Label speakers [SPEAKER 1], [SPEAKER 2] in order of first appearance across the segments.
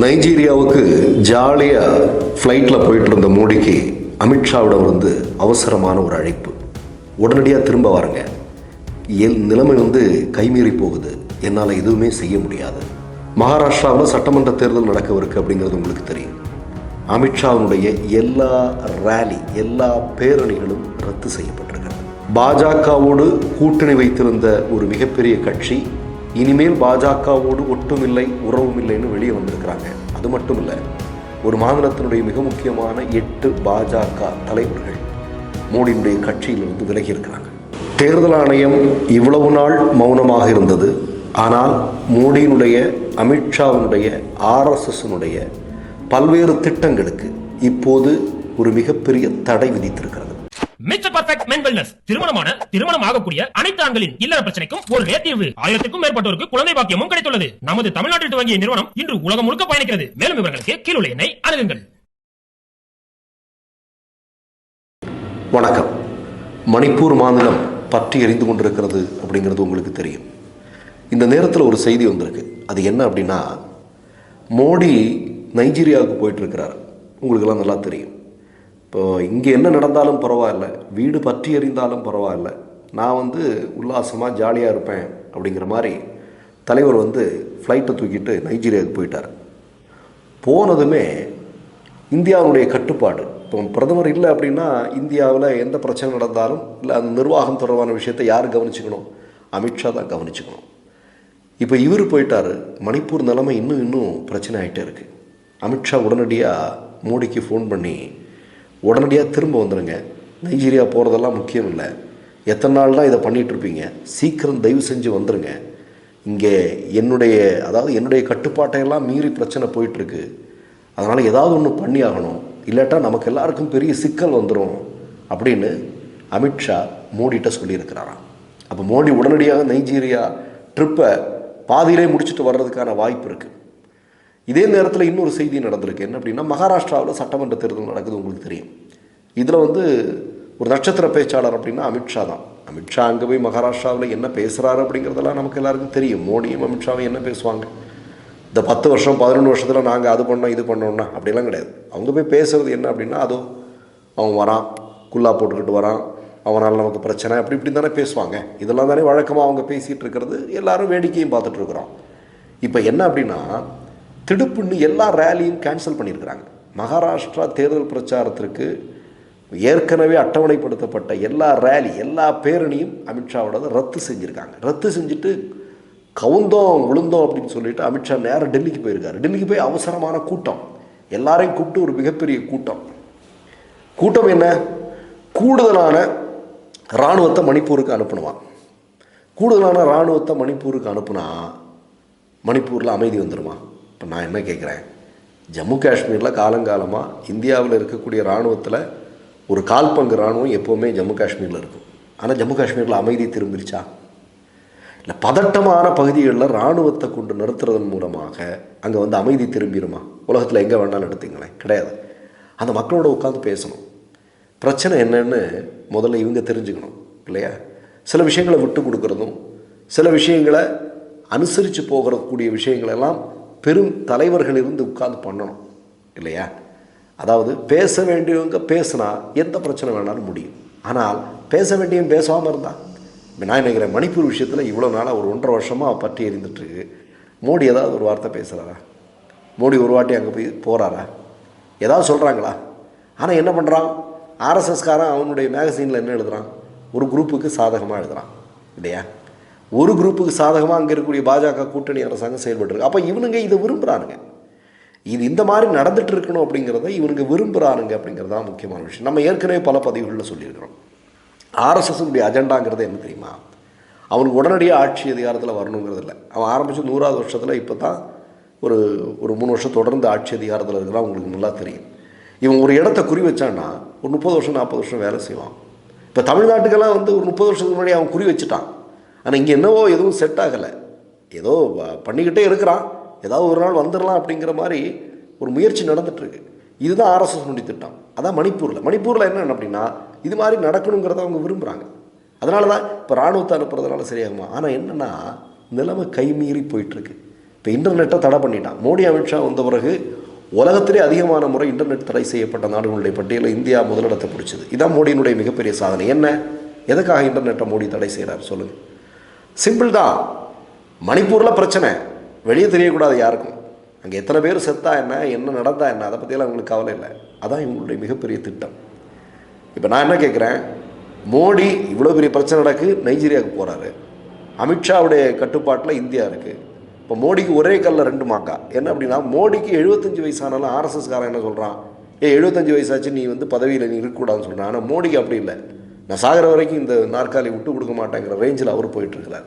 [SPEAKER 1] நைஜீரியாவுக்கு ஜாலியாக ஃப்ளைட்டில் போயிட்டு இருந்த மோடிக்கு அமித்ஷாவிடம் இருந்து அவசரமான ஒரு அழைப்பு. உடனடியாக திரும்ப வாருங்க. என் நிலைமை வந்து கைமீறி போகுது. என்னால் எதுவுமே செய்ய முடியாது. மகாராஷ்டிராவில் சட்டமன்ற தேர்தல் நடக்கவிருக்கு அப்படிங்கிறது உங்களுக்கு தெரியும். அமித்ஷாவினுடைய எல்லா ரேலி எல்லா பேரணிகளும் ரத்து செய்யப்பட்டிருக்கிறது. பாஜகவோடு கூட்டணி வைத்திருந்த ஒரு மிகப்பெரிய கட்சி இனிமேல் பாஜகவோடு ஒட்டுமில்லை உறவும் இல்லைன்னு வெளியே வந்திருக்கிறாங்க. அது மட்டும் இல்லை ஒரு மாநிலத்தினுடைய மிக முக்கியமான எட்டு பாஜக தலைவர்கள் மோடியினுடைய கட்சியிலிருந்து விலகி இருக்கிறாங்க தேர்தல் ஆணையம் இவ்வளவு நாள் மௌனமாக இருந்தது. ஆனால் மோடியினுடைய அமித்ஷாவினுடைய ஆர்எஸ்எஸ்னுடைய பல்வேறு திட்டங்களுக்கு இப்போது ஒரு மிகப்பெரிய தடை விதித்திருக்கிறது.
[SPEAKER 2] மிஸ்டர் பர்ஃபெக்ட் மென் வெல்னஸ் திருமணமான திருமணம் ஆகக்கூடிய அனைத்து ஆண்களின் இல்லற பிரச்சனைக்கும் ஒரு தீர்வு. ஆயிரத்துக்கும் மேற்பட்டோருக்கு குழந்தை பாக்கியமும் கிடைத்துள்ளது. நமது தமிழ்நாட்டில் துவங்கிய நிறுவனம் இன்று உலகம் முழுக்க பயணிக்கிறது. மேலும் விவரங்களுக்கு கீழுள்ள எண்ணை அணுகுங்கள்.
[SPEAKER 1] வணக்கம். மணிப்பூர் மாநிலம் பற்றி எரிந்து கொண்டிருக்கிறது அப்படிங்கிறது உங்களுக்கு தெரியும். இந்த நேரத்தில் ஒரு செய்தி வந்திருக்கு. அது என்ன அப்படின்னா மோடி நைஜீரியாவுக்கு போயிட்டு இருக்கிறார். உங்களுக்கெல்லாம் நல்லா தெரியும். இப்போ இங்கே என்ன நடந்தாலும் பரவாயில்ல. வீடு பற்றி எறிந்தாலும் பரவாயில்ல. நான் வந்து உல்லாசமாக ஜாலியாக இருப்பேன் அப்படிங்கிற மாதிரி தலைவர் வந்து ஃப்ளைட்டை தூக்கிட்டு நைஜீரியாவுக்கு போயிட்டார். போனதுமே இந்தியாவுடைய கட்டுப்பாடு. இப்போ பிரதமர் இல்லை அப்படின்னா இந்தியாவில் எந்த பிரச்சனை நடந்தாலும் இல்லை அந்த நிர்வாகம் தொடர்பான விஷயத்தை யார் கவனிச்சுக்கணும்? அமித்ஷா தான் கவனிச்சுக்கணும். இப்போ இவர் போயிட்டார். மணிப்பூர் நிலைமை இன்னும் இன்னும் பிரச்சனை ஆகிட்டே இருக்குது அமித்ஷா உடனடியாக மோடிக்கு ஃபோன் பண்ணி உடனடியாக திரும்ப வந்துடுங்க நைஜீரியா போகிறதெல்லாம் முக்கியம் இல்லை. எத்தனை நாள் தான் இதை பண்ணிகிட்ருப்பீங்க சீக்கிரம் தயவு செஞ்சு வந்துடுங்க இங்கே என்னுடைய அதாவது என்னுடைய கட்டுப்பாட்டையெல்லாம் மீறி பிரச்சனை போயிட்டுருக்கு அதனால் ஏதாவது ஒன்று பண்ணி ஆகணும். இல்லாட்டா நமக்கு எல்லாருக்கும் பெரிய சிக்கல் வந்துடும் அப்படின்னு அமித்ஷா மோடிகிட்ட சொல்லியிருக்கிறாராம். அப்போ மோடி உடனடியாக நைஜீரியா ட்ரிப்பை பாதியிலே முடிச்சுட்டு வர்றதுக்கான வாய்ப்பு இருக்குது இதே நேரத்தில் இன்னொரு செய்தி நடந்திருக்கு. என்ன அப்படின்னா மகாராஷ்டிராவில் சட்டமன்ற தேர்தல் நடக்குது உங்களுக்கு தெரியும். இதில் வந்து ஒரு நட்சத்திர பேச்சாளர் அப்படின்னா அமித்ஷா தான். அமித்ஷா அங்கே போய் மகாராஷ்டிராவில் என்ன பேசுகிறாரு அப்படிங்கிறதெல்லாம் நமக்கு எல்லாருக்கும் தெரியும். மோடியும் அமித்ஷாவும் என்ன பேசுவாங்க? இந்த பத்து வருஷம் பதினொன்று வருஷத்தில் நாங்கள் அது பண்ணோம் இது பண்ணோம்னா அப்படிலாம் கிடையாது. அவங்க போய் பேசுகிறது என்ன அப்படின்னா அதோ அவன் வரான் குல்லா போட்டுக்கிட்டு வரான் அவனால் நமக்கு பிரச்சனை அப்படி இப்படி தானே பேசுவாங்க. இதெல்லாம் தானே வழக்கமாக அவங்க பேசிகிட்டு இருக்கிறது. எல்லாரும் வேடிக்கையும் பார்த்துட்ருக்குறோம் இப்போ என்ன அப்படின்னா திடுப்புன்னு எல்லா ரேலியும் கேன்சல் பண்ணியிருக்கிறாங்க. மகாராஷ்டிரா தேர்தல் பிரச்சாரத்திற்கு ஏற்கனவே அட்டவணைப்படுத்தப்பட்ட எல்லா ரேலி எல்லா பேரணியும் அமித்ஷாவோட ரத்து செஞ்சுருக்காங்க. ரத்து செஞ்சுட்டு கவுந்தோம் விழுந்தோம் அப்படின்னு சொல்லிட்டு அமித்ஷா நேரம் டெல்லிக்கு போயிருக்காரு. டெல்லிக்கு போய் அவசரமான கூட்டம். எல்லாரையும் கூப்பிட்டு ஒரு மிகப்பெரிய கூட்டம். கூட்டம் என்ன? கூடுதலான இராணுவத்தை மணிப்பூருக்கு அனுப்பணுமா கூடுதலான இராணுவத்தை மணிப்பூருக்கு அனுப்புனா மணிப்பூரில் அமைதி வந்துடுமா இப்போ நான் என்ன கேட்குறேன் ஜம்மு காஷ்மீரில் காலங்காலமாக இந்தியாவில் இருக்கக்கூடிய இராணுவத்தில் ஒரு கால் பங்கு இராணுவம் எப்போவுமே ஜம்மு காஷ்மீரில் இருக்கும். ஆனால் ஜம்மு காஷ்மீரில் அமைதி திரும்பிருச்சா? இல்லை பதட்டமான பகுதிகளில் இராணுவத்தை கொண்டு நிறுத்துறதன் மூலமாக அங்கே வந்து அமைதி திரும்பிடுமா உலகத்தில் எங்கே வேணாலும் எடுத்தீங்களேன் கிடையாது. அந்த மக்களோட உட்காந்து பேசணும். பிரச்சனை என்னன்னு முதல்ல இவங்க தெரிஞ்சுக்கணும். இல்லையா? சில விஷயங்களை விட்டு கொடுக்குறதும் சில விஷயங்களை அனுசரித்து போகக்கூடிய விஷயங்களெல்லாம் பெரும் தலைவர்கள் இருந்து உட்கார்ந்து பண்ணணும் இல்லையா? அதாவது பேச வேண்டியவங்க பேசினா எந்த பிரச்சனை வேணாலும் முடியும். ஆனால் பேச வேண்டியவன் பேசாமல் இருந்தால் இப்போ நான் நினைக்கிறேன் மணிப்பூர் விஷயத்தில் இவ்வளோ நாளாக ஒரு ஒன்றரை வருஷமாக பற்றி இருந்துகிட்ருக்கு மோடி ஏதாவது ஒரு வார்த்தை பேசுகிறாரா மோடி ஒரு வாட்டி அங்கே போய் போகிறாரா ஏதாவது சொல்கிறாங்களா ஆனால் என்ன பண்ணுறான் ஆர்எஸ்எஸ்காரன் அவனுடைய மேகசீனில் என்ன எழுதுறான்? ஒரு குரூப்புக்கு சாதகமாக எழுதுகிறான் இல்லையா? ஒரு குரூப்புக்கு சாதகமாக அங்கே இருக்கக்கூடிய பாஜக கூட்டணி அரசாங்கம் செயல்பட்டுருக்கு. அப்போ இவனுங்க இதை விரும்புகிறானுங்க இது இந்த மாதிரி நடந்துட்டு இருக்கணும் அப்படிங்கிறத இவனுங்க விரும்புகிறானுங்க அப்படிங்கிறது தான் முக்கியமான விஷயம். நம்ம ஏற்கனவே பல பதிவுகளில் சொல்லியிருக்கிறோம். ஆர்எஸ்எஸ்னுடைய அஜெண்டாங்கிறது என்ன தெரியுமா? அவனுக்கு உடனடியாக ஆட்சி அதிகாரத்தில் வரணுங்கிறது இல்லை. அவன் ஆரம்பித்து நூறாவது வருஷத்தில் இப்போ தான் ஒரு ஒரு மூணு வருஷம் தொடர்ந்து ஆட்சி அதிகாரத்தில் இருக்கிறான் உங்களுக்கு நல்லா தெரியும். இவன் ஒரு இடத்த குறி வச்சான்னா ஒரு முப்பது வருஷம் நாற்பது வருஷம் வேலை செய்வான். இப்போ தமிழ்நாட்டுக்கெல்லாம் வந்து ஒரு முப்பது வருஷத்துக்கு முன்னாடி அவன் குறி வச்சுட்டான். ஆனால் இங்கே என்னவோ எதுவும் செட் ஆகலை. ஏதோ பண்ணிக்கிட்டே இருக்கிறான். ஏதாவது ஒரு நாள் வந்துடலாம் அப்படிங்கிற மாதிரி ஒரு முயற்சி நடந்துட்டுருக்கு. இதுதான் ஆர்எஸ்எஸ் நுடி திட்டம். அதான் மணிப்பூரில். மணிப்பூரில் என்ன அப்படின்னா இது மாதிரி நடக்கணுங்கிறத அவங்க விரும்புகிறாங்க அதனால தான் இப்போ இராணுவத்தை அனுப்புறதுனால சரியாகுமா? ஆனால் என்னென்னா நிலைமை கைமீறி போயிட்டுருக்கு. இப்போ இன்டர்நெட்டை தடை பண்ணிட்டான். மோடி அமித்ஷா வந்த பிறகு உலகத்திலே அதிகமான முறை இன்டர்நெட் தடை செய்யப்பட்ட நாடுகளுடைய பட்டியலில் இந்தியா முதலிடத்தை பிடிச்சது. இதான் மோடியினுடைய மிகப்பெரிய சாதனை. என்ன? எதுக்காக இன்டர்நெட்டை மோடி தடை செய்கிறார் சொல்லுங்கள் சிம்பிள் தான். மணிப்பூரில் பிரச்சனை. வெளியே தெரியக்கூடாது யாருக்கும். அங்கே எத்தனை பேர் செத்தா என்ன என்ன நடந்தா என்ன அதை பற்றியெல்லாம் அவங்களுக்கு கவலை இல்லை. அதான் இவங்களுடைய மிகப்பெரிய திட்டம். இப்போ நான் என்ன கேட்குறேன் மோடி இவ்வளோ பெரிய பிரச்சனை நடக்கு நைஜீரியாவுக்கு போகிறாரு அமித்ஷாவுடைய கட்டுப்பாட்டில் இந்தியா இருக்குது இப்போ மோடிக்கு ஒரே கல்லில் ரெண்டு மாக்கா என்ன அப்படின்னா மோடிக்கு எழுபத்தஞ்சு வயசானாலும் ஆர்எஸ்எஸ்காரன் என்ன சொல்கிறான் ஏ எழுபத்தஞ்சு வயசாச்சு நீ வந்து பதவியில் நீ இருக்கக்கூடாதுன்னு சொல்கிறான் ஆனால் மோடிக்கு அப்படி இல்லை. நான் சாகிற வரைக்கும் இந்த நாற்காலி விட்டு கொடுக்க மாட்டேங்கிற ரேஞ்சில் அவர் போயிட்டுருக்கிறார்.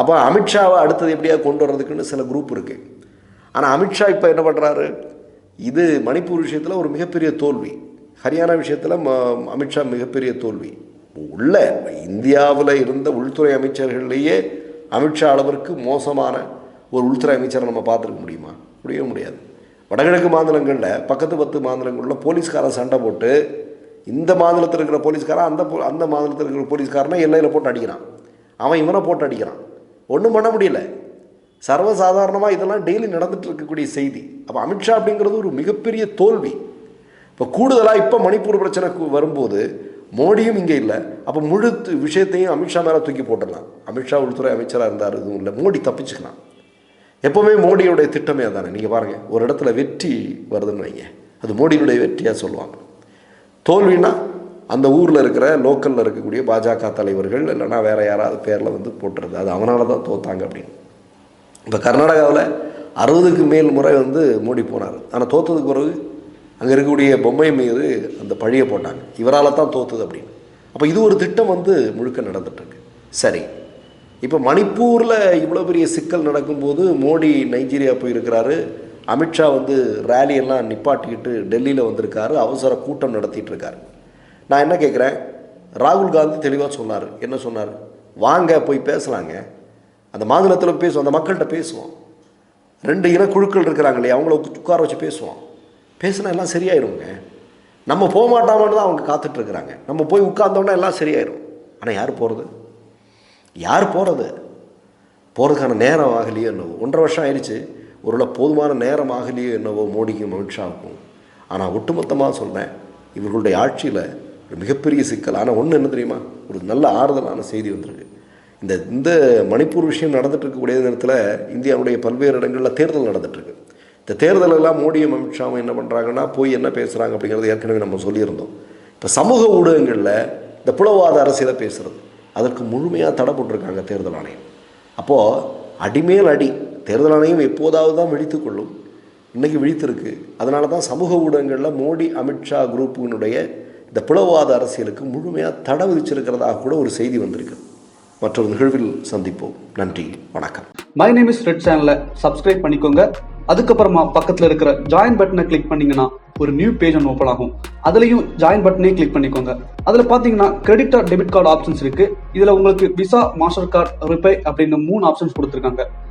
[SPEAKER 1] அப்போ அமித்ஷாவை அடுத்தது எப்படியா கொண்டு வர்றதுக்குன்னு சில குரூப் இருக்குது ஆனால் அமித்ஷா இப்போ என்ன பண்ணுறாரு இது மணிப்பூர் விஷயத்தில் ஒரு மிகப்பெரிய தோல்வி. ஹரியானா விஷயத்தில் ம அமித்ஷா மிகப்பெரிய தோல்வி. உள்ள இந்தியாவில் இருந்த உள்துறை அமைச்சர்கள்லேயே அமித்ஷா அளவிற்கு மோசமான ஒரு உள்துறை அமைச்சரை நம்ம பார்த்துருக்க முடியுமா? முடியவே முடியாது. வடகிழக்கு மாநிலங்களில் பக்கத்து பத்து மாநிலங்களில் போலீஸ்காரன் சண்டை போட்டு இந்த மாநிலத்தில் இருக்கிற போலீஸ்காரன் அந்த போ- அந்த மாநிலத்தில் இருக்கிற போலீஸ்காரனை எல்லையில் போட்டு அடிக்கிறான். அவன் இவனை போட்டு அடிக்கிறான். ஒன்றும் பண்ண முடியல. சர்வசாதாரணமாக இதெல்லாம் டெய்லி நடந்துட்டு இருக்கக்கூடிய செய்தி. அப்போ அமித்ஷா அப்படிங்கிறது ஒரு மிகப்பெரிய தோல்வி. இப்போ கூடுதலாக இப்போ மணிப்பூர் பிரச்சனை வரும்போது மோடியும் இங்கே இல்லை. அப்போ முழு விஷயத்தையும் அமித்ஷா மேலே தூக்கி போட்டுடலாம். அமித்ஷா உள்துறை அமைச்சராக இருந்தார் எதுவும் இல்லை. மோடி தப்பிச்சுக்கலாம். எப்போவுமே மோடியுடைய திட்டமே அதானே? நீங்கள் பாருங்கள் ஒரு இடத்துல வெற்றி வருதுன்னு வைங்க. அது மோடியினுடைய வெற்றியாக சொல்லுவாங்க. தோல்வின்னா அந்த ஊரில் இருக்கிற லோக்கலில் இருக்கக்கூடிய பாஜக தலைவர்கள் இல்லைன்னா வேறு யாராவது பேரில் வந்து போட்டுறது. அது அவனால தான் தோத்தாங்க அப்படின்னு. இப்போ கர்நாடகாவில் அறுபதுக்கு மேல் முறை வந்து மோடி போனார். ஆனால் தோத்ததுக்கு பிறகு அங்கே இருக்கக்கூடிய பொம்மை மீது அந்த பழியை போட்டாங்க. இவரால் தான் தோத்துது அப்படின்னு. அப்போ இது ஒரு திட்டம் வந்து முழுக்க நடந்துட்டுருக்கு. சரி. இப்போ மணிப்பூரில் இவ்வளோ பெரிய சிக்கல் நடக்கும்போது மோடி நைஜீரியா போயிருக்கிறாரு. அமித்ஷா வந்து ரேலியெல்லாம் நிப்பாட்டிக்கிட்டு டெல்லியில் வந்திருக்காரு. அவசர கூட்டம் நடத்திட்டு இருக்காரு நான் என்ன கேட்குறேன் ராகுல் காந்தி தெளிவாக சொன்னார். என்ன சொன்னார்? வாங்க போய் பேசலாங்க. அந்த மாநிலத்தில் பேசுவோம் அந்த மக்கள்கிட்ட பேசுவோம். ரெண்டு இனக்குழுக்கள் இருக்கிறாங்க இல்லையா அவங்கள உட்கார வச்சு பேசுவோம். பேசினா எல்லாம் சரியாயிருங்க. நம்ம போக மாட்டாமன்னு தான் அவங்க காத்துட்ருக்குறாங்க நம்ம போய் உட்கார்ந்தோன்னா எல்லாம் சரியாயிரும். ஆனால் யார் போகிறது யார் போகிறது போகிறதுக்கான நேரம் ஆகலையோ ஒன்றரை வருஷம் ஆயிடுச்சு. ஒருவேளை போதுமான நேரம் ஆகலையோ என்னவோ மோடிக்கும் அமித்ஷாவுக்கும். ஆனால் ஒட்டுமொத்தமாக சொல்கிறேன் இவர்களுடைய ஆட்சியில் ஒரு மிகப்பெரிய சிக்கல். ஆனால் ஒன்று என்ன தெரியுமா? ஒரு நல்ல ஆறுதலான செய்தி வந்திருக்கு. இந்த இந்த மணிப்பூர் விஷயம் நடந்துட்டு இருக்கக்கூடிய நேரத்தில் இந்தியாவுடைய பல்வேறு இடங்களில் தேர்தல் நடந்துகிட்ருக்கு இந்த தேர்தலெல்லாம் மோடியும் அமித்ஷாவும் என்ன பண்ணுறாங்கன்னா போய் என்ன பேசுகிறாங்க அப்படிங்கிறது ஏற்கனவே நம்ம சொல்லியிருந்தோம். இப்போ சமூக ஊடகங்களில் இந்த புலவாத அரசியலை பேசுகிறது அதற்கு முழுமையாக தடை போட்டிருக்காங்க தேர்தல் ஆணையம். அப்போது அடிமேல் அடி தேர்தல் ஆணையம் எப்போதாவது தான் விழித்து கொள்ளும். இன்றைக்கி விழித்திருக்கு. அதனால தான் சமூக ஊடகங்களில் மோடி அமித்ஷா குரூப்பினுடைய இந்த பிளவாத அரசியலுக்கு முழுமையாக தடை விதிச்சிருக்கிறதாக கூட ஒரு செய்தி வந்திருக்கு. மற்றொரு நிகழ்வில் சந்திப்போம். நன்றி. வணக்கம்.
[SPEAKER 3] மை நேம் இஸ் ரெட் சேனலை சப்ஸ்கிரைப் பண்ணிக்கோங்க. அதுக்கப்புறமா பக்கத்தில் இருக்கிற ஜாயின் பட்டனை கிளிக் பண்ணீங்கன்னா ஒரு நியூ பேஜ் ஒன்று ஓப்பன் ஆகும். அதுலேயும் ஜாயின் பட்டனே கிளிக் பண்ணிக்கோங்க. அதில் பார்த்தீங்கன்னா credit or debit card options இருக்குது இதில் உங்களுக்கு விசா மாஸ்டர் கார்டு ரிப்பே அப்படின்னு மூணு ஆப்ஷன்ஸ் கொடுத்துருக்காங்க.